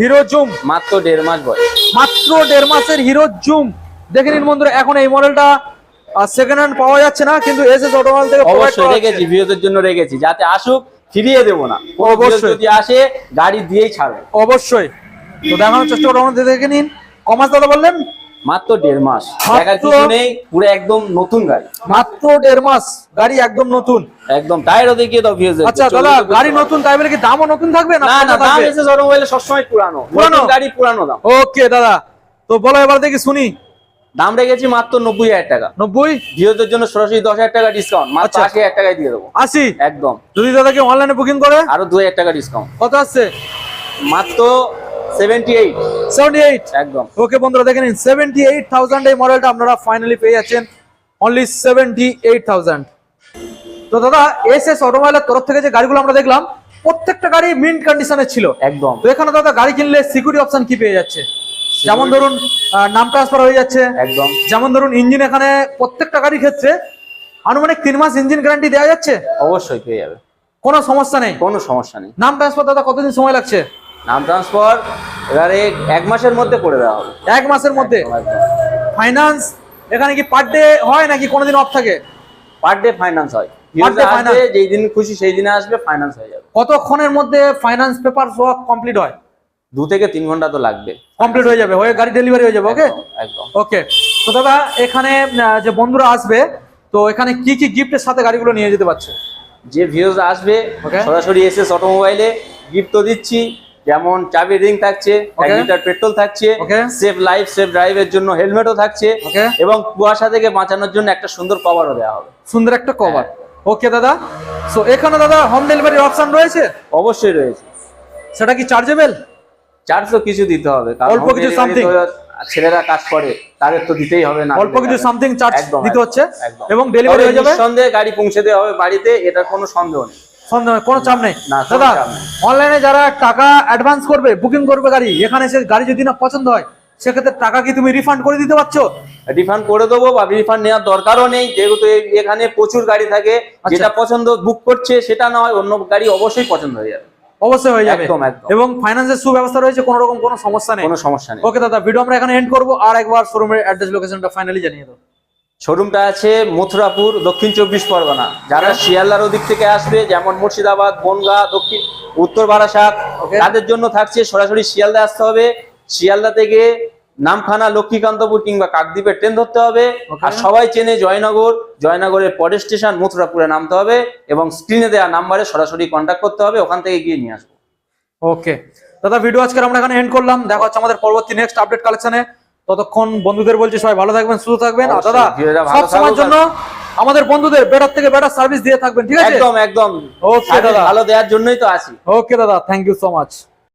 Speaker 2: হিরো জুম
Speaker 1: মাত্র দেড় মাস বয়স।
Speaker 2: মাত্র দেড় মাসের হিরো জুম দেখে নিন বন্ধুরা এখন এই মডেলটা সেকেন্ড হ্যান্ড পাওয়া যাচ্ছে না কিন্তু এস এস অটোমোবাইল থেকে
Speaker 1: অবশ্যই রেখেছি। ভিউজদের জন্য রেখেছি যাতে আসুক ফিরিয়ে দেবো না।
Speaker 2: অবশ্যই।
Speaker 1: যদি আসে গাড়ি দিয়েই ছাড়বে।
Speaker 2: অবশ্যই। তো দেখানোর চেষ্টা করব দেখে নিন। কমাস দাদা বললেন
Speaker 1: মাত্র দেড় মাস। নেই পুরো একদম নতুন গাড়ি।
Speaker 2: মাত্র দেড় মাস গাড়ি একদম নতুন।
Speaker 1: একদম টায়ারও দেখিয়ে দাও ভিউজদের
Speaker 2: আচ্ছা দাদা গাড়ি নতুন তাই বলে কি দামও নতুন থাকবে না
Speaker 1: না না দাম? এসে অটোমোবাইলে সবসময় পুরানো।
Speaker 2: পুরানো?
Speaker 1: পুরানো? গাড়ি পুরানো দাম।
Speaker 2: ওকে দাদা তো বলো এবার দেখি শুনি।
Speaker 1: দাম রেখেছি মাত্র নব্বই হাজার টাকা।
Speaker 2: নব্বই?
Speaker 1: ভিউজদের জন্য সরাসরি দশ হাজার টাকা ডিসকাউন্ট মাত্র
Speaker 2: আচ্ছা।
Speaker 1: আশি হাজার টাকায় দিয়ে দেবো।
Speaker 2: আশি?
Speaker 1: একদম।
Speaker 2: যদি দাদাকে অনলাইনে বুকিং করে?
Speaker 1: আরও দু হাজার টাকা ডিসকাউন্ট
Speaker 2: কত আসছে?
Speaker 1: মাত্র সেভেন্টি এইট
Speaker 2: সেভেন্টি এইট
Speaker 1: একদম
Speaker 2: ওকে বন্ধুরা এই মডেলটা আপনারা ফাইনালি পেয়ে যাচ্ছেন। অনলি সেভেন্টি এইট থাউজেন্ড তো দাদা অটোমোবাইলের তরফ থেকে যে গাড়িগুলো আমরা দেখলাম প্রত্যেকটা গাড়ি মিন্ট কন্ডিশনে ছিল।
Speaker 1: একদম।
Speaker 2: তো এখানে দাদা গাড়ি কিনলে সিকিউরিটি অপশন কি পেয়ে যাচ্ছে? যেমন ধরুন নাম ট্রান্সফার হয়ে যাচ্ছে।
Speaker 1: একদম।
Speaker 2: যেমন ধরুন ইঞ্জিন এখানে প্রত্যেকটা গাড়ির ক্ষেত্রে আনুমানিক তিন মাস ইঞ্জিন গ্যারান্টি দেওয়া যাচ্ছে?
Speaker 1: অবশ্যই পেয়ে যাবে।
Speaker 2: কোনো সমস্যা নেই।
Speaker 1: কোনো সমস্যা নেই।
Speaker 2: নাম ট্রান্সফার দাদা কতদিন সময় লাগছে?
Speaker 1: নাম ট্রান্সফার এবারে এক মাসের মধ্যে করে দেওয়া হবে।
Speaker 2: এক মাসের মধ্যে? ফাইন্যান্স এখানে কি পার ডে হয় নাকি কোনোদিন অফ থাকে?
Speaker 1: পার ডে ফাইন্যান্স হয়। যেই দিন খুশি সেই দিনে আসবে ফাইন্যান্স হয়ে যাবে।
Speaker 2: কতক্ষণের মধ্যে ফাইন্যান্স পেপার ওয়ার্ক কমপ্লিট হয়?
Speaker 1: দু থেকে তিন ঘণ্টা তো লাগবে।
Speaker 2: কমপ্লিট হয়ে যাবে হয়ে গাড়ি ডেলিভারি হয়ে যাবে ওকে
Speaker 1: একদম,
Speaker 2: ওকে তো দাদা এখানে যে বন্ধুরা আসবে তো এখানে কি কি গিফটের সাথে গাড়িগুলো নিয়ে যেতে পারছে?
Speaker 1: যে ভিউজ আসবে. সরাসরি এসে অটোমোবাইলে গিফট তো দিচ্ছি। যেমন চাবি রিং থাকছে এক লিটার পেট্রোল থাকছে সেফ লাইফ সেফ ড্রাইভের জন্য হেলমেটও থাকছে এবং কুয়াশা থেকে বাঁচানোর জন্য একটা সুন্দর কভারও দেওয়া হবে।
Speaker 2: সুন্দর একটা কভার ওকে দাদা। সো এখানে দাদা হোম ডেলিভারি অপশন রয়েছে?
Speaker 1: অবশ্যই রয়েছে।
Speaker 2: সেটা কি চার্জেবল
Speaker 1: চার্জ তো কিছু দিতে হবে
Speaker 2: অল্প কিছু
Speaker 1: সামথিং ছেলেরা কাজ করে তাদের তো দিতেই হবে না।
Speaker 2: অল্প কিছু সামথিং চার্জ দিতে হচ্ছে এবং ডেলিভারি হয়ে যাবে?
Speaker 1: নিঃসন্দেহে গাড়ি পৌঁছে দেওয়া হবে বাড়িতে এটা কোনো সন্দেহ নেই।
Speaker 2: সন্দেহ কোনো চাপ নেই। দাদা অনলাইনে যারা টাকা অ্যাডভান্স করবে বুকিং করবে গাড়ি এখানে এসে গাড়ি যদি না পছন্দ হয় সেক্ষেত্রে টাকা কি তুমি রিফান্ড করে দিতে পারছ?
Speaker 1: রিফান্ড করে দেবো বা রিফান্ড নেওয়ার দরকারও নেই যেহেতু এখানে প্রচুর গাড়ি থাকে
Speaker 2: আচ্ছা।
Speaker 1: যেটা পছন্দ বুক করছে সেটা না হয় অন্য গাড়ি অবশ্যই পছন্দ হয়ে যাবে।
Speaker 2: অবশ্যই হয়ে যাবে।
Speaker 1: একদম।
Speaker 2: এবং ফাইন্যান্সের সুব্যবস্থা রয়েছে কোনো রকম কোনো সমস্যা নেই।
Speaker 1: কোনো সমস্যা নেই।
Speaker 2: ওকে দাদা ভিডিও আমরা এখানে এন্ড করব আর একবার শোরুমের অ্যাড্রেস লোকেশনটা ফাইনালি জানিয়ে দাও।
Speaker 1: শোরুমটা আছে মথুরাপুর দক্ষিণ চব্বিশ পরগনা। যারা শিয়ালদার ওদিক থেকে আসবে যেমন মুর্শিদাবাদ বনগা দক্ষিণ উত্তর বারাসাত. তাদের জন্য থাকছে সরাসরি শিয়ালদা আসতে হবে। শিয়ালদা থেকে নামখানা লক্ষ্মীকান্তপুর কিংবা কাকদ্বীপের ট্রেন ধরতে হবে। আর সবাই চেনে জয়নগর। জয়নগরের পরের স্টেশন মথুরাপুরে নামতে হবে এবং স্ক্রিনে দেওয়া নাম্বারে সরাসরি কন্ট্যাক্ট করতে হবে। ওখান থেকে গিয়ে নিয়ে আসব।
Speaker 2: ওকে দাদা ভিডিও আজকে আমরা এখানে এন্ড করলাম। দেখা হচ্ছে আমাদের পরবর্তী নেক্সট আপডেট কালেকশনে ততক্ষণ বন্ধুদের বলছি সবাই ভালো থাকবেন সুস্থ থাকবেন। আর দাদা সব সময়ের জন্য আমাদের বন্ধুদের বেটার থেকে বেটার সার্ভিস দিয়ে থাকবেন ঠিক আছে?
Speaker 1: একদম একদম। ওকে
Speaker 2: দাদা।
Speaker 1: ভালো দেওয়ার জন্যই তো আছি
Speaker 2: ওকে দাদা থ্যাংক ইউ সো মাচ